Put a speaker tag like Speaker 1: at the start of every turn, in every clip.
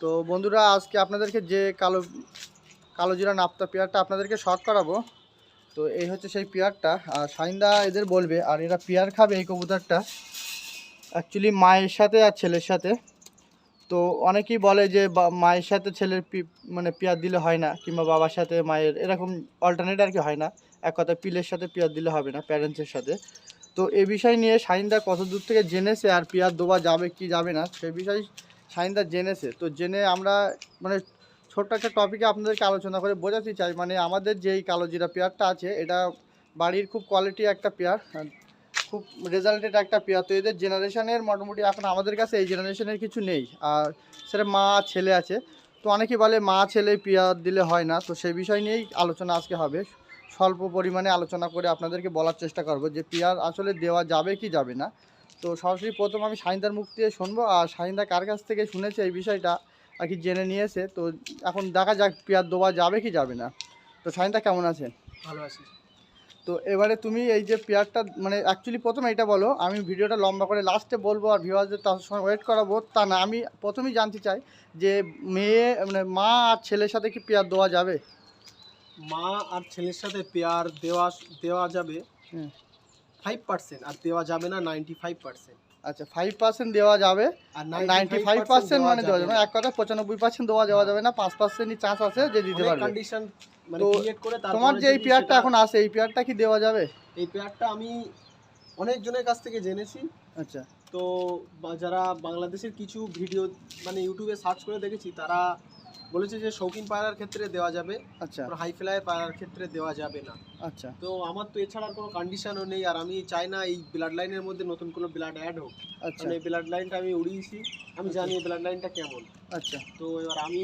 Speaker 1: তো বন্ধুরা, আজকে আপনাদেরকে যে কালো কালো জিরা নাপ্তা পেয়ারটা আপনাদেরকে শর্ট করাবো, তো এই হচ্ছে সেই পেয়ারটা। আর সাইন্দা এদের বলবে, আর এরা পেয়ার খাবে এই কবুতরটা। অ্যাকচুয়ালি মায়ের সাথে আর ছেলের সাথে। তো অনেকেই বলে যে মায়ের সাথে ছেলের মানে পেয়ার দিলে হয় না, কিংবা বাবার সাথে মায়ের, এরকম অল্টারনেট আর কি হয় না। এক কথা, পিলের সাথে পেয়ার দিলে হবে না প্যারেন্টসের সাথে। তো এ বিষয় নিয়ে সাইন্দা কত দূর থেকে জেনেছে, আর পেয়ার দেওয়া যাবে কি যাবে না, সে বিষয়ে সাইন্দা জেনেছে। তো জেনে আমরা মানে ছোট্ট একটা টপিকে আপনাদেরকে আলোচনা করে বোঝাতে চাই। মানে আমাদের যেই কালো জিরা পেয়ারটা আছে, এটা বাড়ির খুব কোয়ালিটি একটা পেয়ার খুব রেজাল্টেড একটা পেয়ার। তো এদের জেনারেশনের মোটামুটি এখন আমাদের কাছে এই জেনারেশনের কিছু নেই। আর সেটা মা, ছেলে আছে। তো অনেকেই বলে মা, ছেলে পেয়ার দিলে হয় না। তো সেই বিষয় নিয়েই আলোচনা আজকে হবে। স্বল্প পরিমাণে আলোচনা করে আপনাদেরকে বলার চেষ্টা করব যে পেয়ার আসলে দেওয়া যাবে কি যাবে না। তো সরাসরি প্রথম আমি সাইন্দার মুখ দিয়ে শুনব আর সাইন্দা কার কাছ থেকে শুনেছে এই বিষয়টা আর কি জেনে নিয়েছে তো এখন দেখা যাক পেয়ার দেওয়া যাবে কি যাবে না। তো সাইন্দা কেমন আছেন
Speaker 2: ভালো আছি।
Speaker 1: তো এবারে তুমি এই যে পেয়ারটা মানে অ্যাকচুয়ালি প্রথমে এটা বলো আমি ভিডিওটা লম্বা করে লাস্টে বলব আর ভিউয়ারদের তার সময় ওয়েট করাবো তা না আমি প্রথমেই জানতে চাই যে মেয়ে মানে মা আর ছেলের সাথে কি পেয়ার দেওয়া যাবে?
Speaker 2: মা আর ছেলের সাথে পেয়ার দেওয়া দেওয়া যাবে। ফাইভ পার্সেন্ট আর দেওয়া যাবে না নাইনটি ফাইভ পার্সেন্ট
Speaker 1: আচ্ছা ফাইভ পার্সেন্ট দেওয়া যাবে
Speaker 2: আর
Speaker 1: নাইনটি ফাইভ পার্সেন্ট মানে দেওয়া যাবে। এক কথা পঁচানব্বই পার্সেন্ট দেওয়া যাওয়া যাবে না পাঁচ পার্সেন্টই চান্স আছে যে দিতে পারবে।
Speaker 2: কন্ডিশন মানে
Speaker 1: তো তোমার যে এই পেয়ারটা এখন আছে এই পেয়ারটা কি দেওয়া যাবে?
Speaker 2: এই পেয়ারটা আমি অনেকজনের কাছ থেকে জেনেছি।
Speaker 1: আচ্ছা।
Speaker 2: তো যারা বাংলাদেশের কিছু ভিডিও মানে ইউটিউবে সার্চ করে দেখেছি তারা বলেছে যে শৌখিন পায়রার ক্ষেত্রে দেওয়া যাবে
Speaker 1: আচ্ছা।
Speaker 2: হাই ফ্লাই পায়রার ক্ষেত্রে দেওয়া যাবে না।
Speaker 1: আচ্ছা।
Speaker 2: তো আমার তো এছাড়া কোনো কন্ডিশনও নেই আর আমি চাই না এই ব্লাড লাইনের মধ্যে নতুন কোনো ব্লাড অ্যাড হোক।
Speaker 1: আচ্ছা।
Speaker 2: এই ব্লাড লাইনটা আমি উড়িয়েছি আমি জানি এই ব্লাড লাইনটা কেমন।
Speaker 1: আচ্ছা।
Speaker 2: তো এবার আমি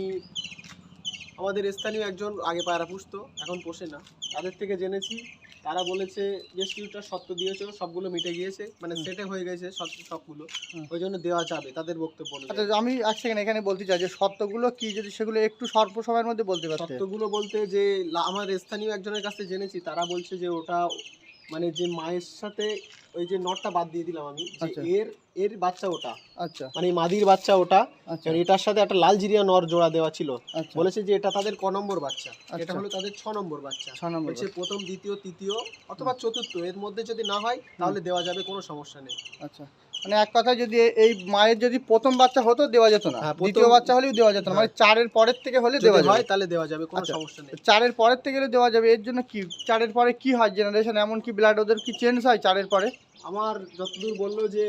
Speaker 2: আমাদের স্থানীয় একজন আগে পায়রা পুষতো এখন পোষে না। তাদের থেকে জেনেছি তারা বলেছে যে স্কিউটা সত্য দিয়েছে সবগুলো মিটে গিয়েছে মানে। সেটে হয়ে গেছে সব সবগুলো ওই জন্য দেওয়া যাবে তাদের বক্তব্য
Speaker 1: আচ্ছা। আমি এক সেকেন্ড এখানে বলতে চাই যে সত্যগুলো কি যদি সেগুলো একটু স্বল্প সময়ের মধ্যে বলতে পারছি
Speaker 2: সত্যগুলো বলতে যে আমার স্থানীয় একজনের কাছে জেনেছি তারা বলছে যে ওটা মানে যে মায়ের সাথে ওই যে নটটা বাদ দিয়ে দিলাম আমি
Speaker 1: আচ্ছা।
Speaker 2: এর এর বাচ্চা ওটা
Speaker 1: আচ্ছা।
Speaker 2: মানে মাদির বাচ্চা ওটা
Speaker 1: আচ্ছা।
Speaker 2: এটার সাথে একটা লাল জিরিয়া নর জোড়া দেওয়া ছিল।
Speaker 1: আচ্ছা।
Speaker 2: বলেছে যে এটা তাদের ক নম্বর বাচ্চা এটা। হলো তাদের ছ নম্বর বাচ্চা।
Speaker 1: ছ নম্বর
Speaker 2: বলছে প্রথম দ্বিতীয় তৃতীয় অথবা চতুর্থ এর মধ্যে যদি না হয় তাহলে দেওয়া যাবে কোনো সমস্যা নেই।
Speaker 1: আচ্ছা। মানে এক কথায় যদি এই মায়ের যদি প্রথম বাচ্চা হতো দেওয়া যেত না।
Speaker 2: হ্যাঁ,
Speaker 1: দ্বিতীয় বাচ্চা হলেও দেওয়া যেত না। মানে চারের পরের থেকে হলে দেওয়া
Speaker 2: হয়
Speaker 1: যায়
Speaker 2: তাহলে দেওয়া যাবে কোনো
Speaker 1: আচ্ছা।
Speaker 2: সমস্যা নেই।
Speaker 1: চারের পরের থেকে হলে দেওয়া যাবে। এর জন্য কি? চারের পরে কি হয়? জেনারেশন এমন কি ব্লাড ওদের কি চেঞ্জ হয় চারের পরে?
Speaker 2: আমার যতদূর বলল যে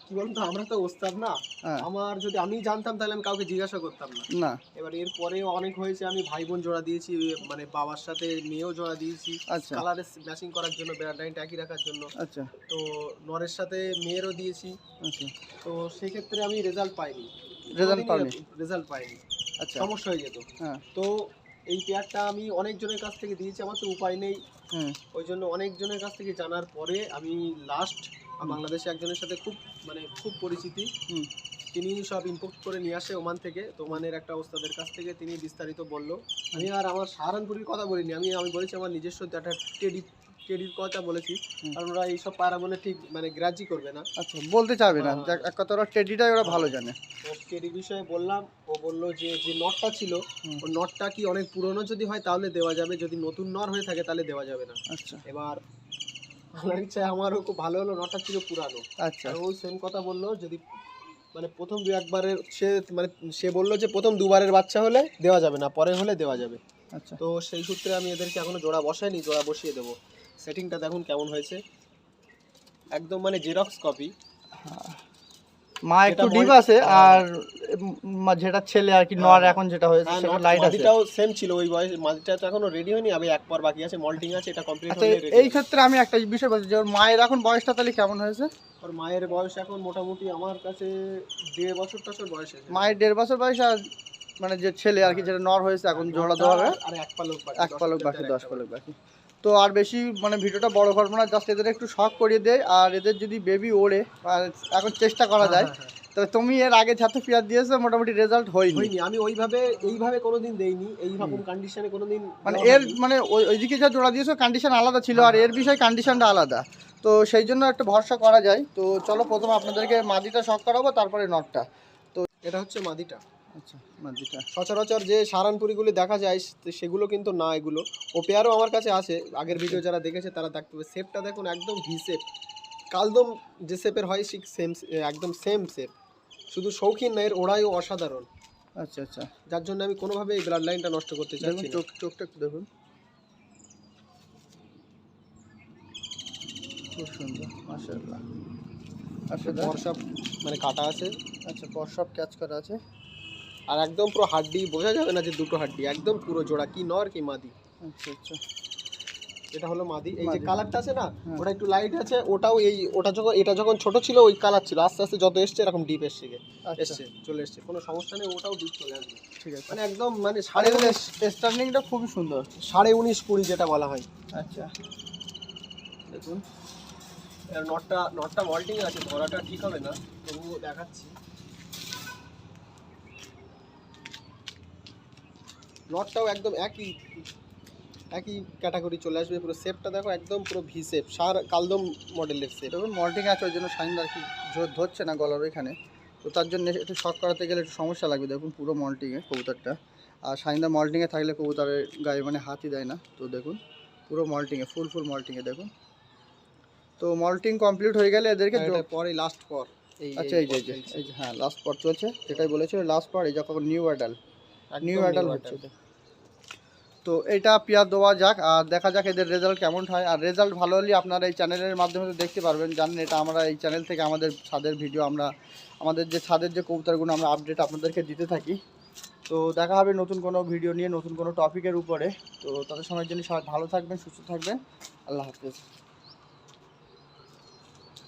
Speaker 2: কি বলুন তো আমরা তো ওস্তাদ না।
Speaker 1: হ্যাঁ।
Speaker 2: আমার যদি আমি জানতাম তাহলে আমি কাউকে জিজ্ঞাসা করতাম না।
Speaker 1: না।
Speaker 2: এবার এর পরে অনেক হয়েছে আমি ভাই বোন জোড়া দিয়েছি মানে বাবার সাথে মেয়েও জোড়া দিয়েছি।
Speaker 1: আচ্ছা।
Speaker 2: কালারে ম্যাচিং করার জন্য ব্যাড লাইনটা একই রাখার জন্য।
Speaker 1: আচ্ছা।
Speaker 2: তো নরের সাথে মেয়েরও দিয়েছি।
Speaker 1: আচ্ছা।
Speaker 2: তো সেক্ষেত্রে আমি রেজাল্ট পাইনি।
Speaker 1: রেজাল্ট পাওনি।
Speaker 2: রেজাল্ট পাইনি।
Speaker 1: আচ্ছা।
Speaker 2: সমস্যা হয়ে যেত।
Speaker 1: হ্যাঁ।
Speaker 2: তো এই পেয়ারটা আমি অনেকজনের কাছ থেকে দিয়েছি আমার তো উপায় নেই। ওই জন্য অনেকজনের কাছ থেকে জানার পরে আমি লাস্ট বাংলাদেশে একজনের সাথে খুব মানে খুব পরিচিতি। তিনি সব ইম্পোর্ট করে নিয়ে আসে ওমান থেকে। তো ওমানের একটা ওস্তাদের কাছ থেকে তিনি বিস্তারিত বলল। আমি আর আমার সাহারানপুরির কথা বলিনি। আমি আমি বলেছি আমার নিজস্ব একটা টেডি টেডির কথা বলেছি কারণ ওরা এইসব পায়রা বলে ঠিক মানে গ্রাজি করবে না।
Speaker 1: আচ্ছা বলতে চাবে না।
Speaker 2: হ্যাঁ।
Speaker 1: এক কথা ওরা টেডিটাই ওরা ভালো জানে।
Speaker 2: টেডির বিষয়ে বললাম ও বলল যে যে নটটা ছিল ও নটটা কি অনেক পুরনো যদি হয় তাহলে দেওয়া যাবে যদি নতুন নর হয়ে থাকে তাহলে দেওয়া যাবে না।
Speaker 1: আচ্ছা।
Speaker 2: এবার আমার ইচ্ছা আমারও খুব ভালো হলো নটা ছিল পুরানো।
Speaker 1: আচ্ছা।
Speaker 2: ও সেম কথা বলল যদি মানে প্রথম দু একবারের সে মানে সে বলল যে প্রথম দুবারের বাচ্চা হলে দেওয়া যাবে না পরে হলে দেওয়া যাবে।
Speaker 1: আচ্ছা।
Speaker 2: তো সেই সূত্রে আমি এদেরকে এখনও জোড়া বসাইনি জোড়া বসিয়ে দেবো। সেটিংটা দেখুন কেমন হয়েছে। একদম মানে জেরক্স কপি
Speaker 1: মা একটু ডিপ আছে
Speaker 2: হ্যাঁ।
Speaker 1: আর যেটা ছেলে আর কি নর এখন যেটা হয়েছে সেটা লাইট আছে।
Speaker 2: মাদিটাও সেম ছিল ওই বয়স মাদিটা তো এখনও রেডি হয়নি আমি এক পর বাকি আছে মল্টিং আছে এটা কমপ্লিট
Speaker 1: আচ্ছা
Speaker 2: হলে
Speaker 1: এই ক্ষেত্রে আমি একটা বিষয় বলছি যে মায়ের এখন বয়সটা তাহলে কেমন হয়েছে?
Speaker 2: ওর মায়ের বয়স এখন মোটামুটি আমার কাছে দেড় বছর টছর বয়স হয়েছে।
Speaker 1: মায়ের দেড় বছর বয়স আর মানে যে ছেলে আর কি যেটা নর হয়েছে এখন জোড়া দেওয়া হবে।
Speaker 2: আর এক পালক বাকি
Speaker 1: এক পালক বাকি দশ। পালক। বাকি। তো আর বেশি মানে ভিডিওটা বড় করব না জাস্ট এদের একটু শখ করিয়ে দেয় আর এদের যদি বেবি ওড়ে আর এখন চেষ্টা করা যায়
Speaker 2: হ্যাঁ, হ্যাঁ, হ্যাঁ।
Speaker 1: তবে তুমি এর আগে যাতে পেয়ার দিয়েছ মোটামুটি রেজাল্ট হয়নি।
Speaker 2: হয়নি আমি ওইভাবে এইভাবে কোনোদিন দেইনি এইরকম কন্ডিশনে কোনোদিন
Speaker 1: মানে এর মানে ওই ওইদিকে যা জোড়া দিয়েছ কন্ডিশন আলাদা ছিল আর এর বিষয় কন্ডিশনটা আলাদা। তো সেই জন্য একটা ভরসা করা যায়। তো চলো প্রথমে আপনাদেরকে মাদিটা শখ করাবো তারপরে নটটা তো
Speaker 2: এটা হচ্ছে মাদিটা। সচরাচর যে সারানপুরিগুলি দেখা যায় সেগুলো কিন্তু না এগুলো। ও পেয়ারও আমার কাছে আছে। আগের ভিডিও যারা দেখেছে তারা দেখতে পাবে। শেপটা দেখুন একদম ভি শেপ কালদম যে শেপের হয় ঠিক সেম একদম সেম শেপ শুধু শৌখিন না এর ওড়াইও অসাধারণ।
Speaker 1: আচ্ছা আচ্ছা।
Speaker 2: যার জন্য আমি কোনোভাবে এই ব্লাড লাইনটা নষ্ট করতে না।
Speaker 1: চোখ চোখটা একটু দেখুন। খুব সুন্দর। মাশাআল্লাহ। আচ্ছা
Speaker 2: মানে কাটা আছে।
Speaker 1: আচ্ছা সব ক্যাচ করা আছে।
Speaker 2: আর একদম পুরো হাড্ডি বোঝা যাবে না যে দুটো হাড্ডি একদম পুরো জোড়া কি নর কি মাদি।
Speaker 1: আচ্ছা আচ্ছা।
Speaker 2: এটা হলো মাদি এই যে কালারটা আছে না
Speaker 1: হ্যাঁ।
Speaker 2: ওটা একটু লাইট আছে ওটাও এই ওটা যখন এটা যখন ছোট ছিল ওই কালার ছিল আস্তে আস্তে যত এসছে এরকম ডিপ এসছে।
Speaker 1: আচ্ছা।
Speaker 2: এসছে চলে এসছে কোনো সমস্যা নেই ওটাও ডিপ চলে আসবে।
Speaker 1: ঠিক আছে।
Speaker 2: মানে একদম মানে সাড়ে উনিশ
Speaker 1: স্টার্নিংটা খুবই সুন্দর।
Speaker 2: সাড়ে উনিশ কুড়ি যেটা বলা হয়।
Speaker 1: আচ্ছা। দেখুন
Speaker 2: এর নটটা নটটা মল্টিং আছে ধরাটা ঠিক হবে না তবুও দেখাচ্ছি। নটটাও একদম একই একই ক্যাটাগরি চলে আসবে পুরো শেপটা দেখো একদম পুরো ভি শেপ সার কালদম মডেলের শেপ
Speaker 1: দেখুন মল্টিং আছে ওই জন্য সাইন আর কি জোর ধরছে না গলার এখানে তো তার জন্য একটু শক করাতে গেলে একটু সমস্যা লাগবে দেখুন পুরো মল্টিংয়ে কবুতরটা। আর সাইন্দা মল্টিংয়ে থাকলে কবুতরের গায়ে মানে হাতই দেয় না। তো দেখুন পুরো মল্টিংয়ে ফুল ফুল মল্টিংয়ে দেখুন। তো মল্টিং কমপ্লিট হয়ে গেলে এদেরকে
Speaker 2: পরে লাস্ট পর
Speaker 1: আচ্ছা এই যে এই যে হ্যাঁ লাস্ট পর চলছে। যেটাই বলেছিল লাস্ট পর এই যখন নিউ অ্যাডাল নিউ অ্যাডাল হচ্ছে তো এটা পেয়ার দেওয়া যাক আর দেখা যাক এদের রেজাল্ট কেমন হয়। আর রেজাল্ট ভালো হলে আপনারা এই চ্যানেলের মাধ্যমে তো দেখতে পারবেন জানেন এটা আমরা এই চ্যানেল থেকে আমাদের ছাদের ভিডিও আমরা আমাদের যে ছাদের যে কবুতরগুলো আমরা আপডেট আপনাদেরকে দিতে থাকি। তো দেখা হবে নতুন কোনো ভিডিও নিয়ে নতুন কোনো টপিকের উপরে। তো তাদের সময়ের জন্য সবাই ভালো থাকবেন সুস্থ থাকবেন। আল্লাহ হাফেজ।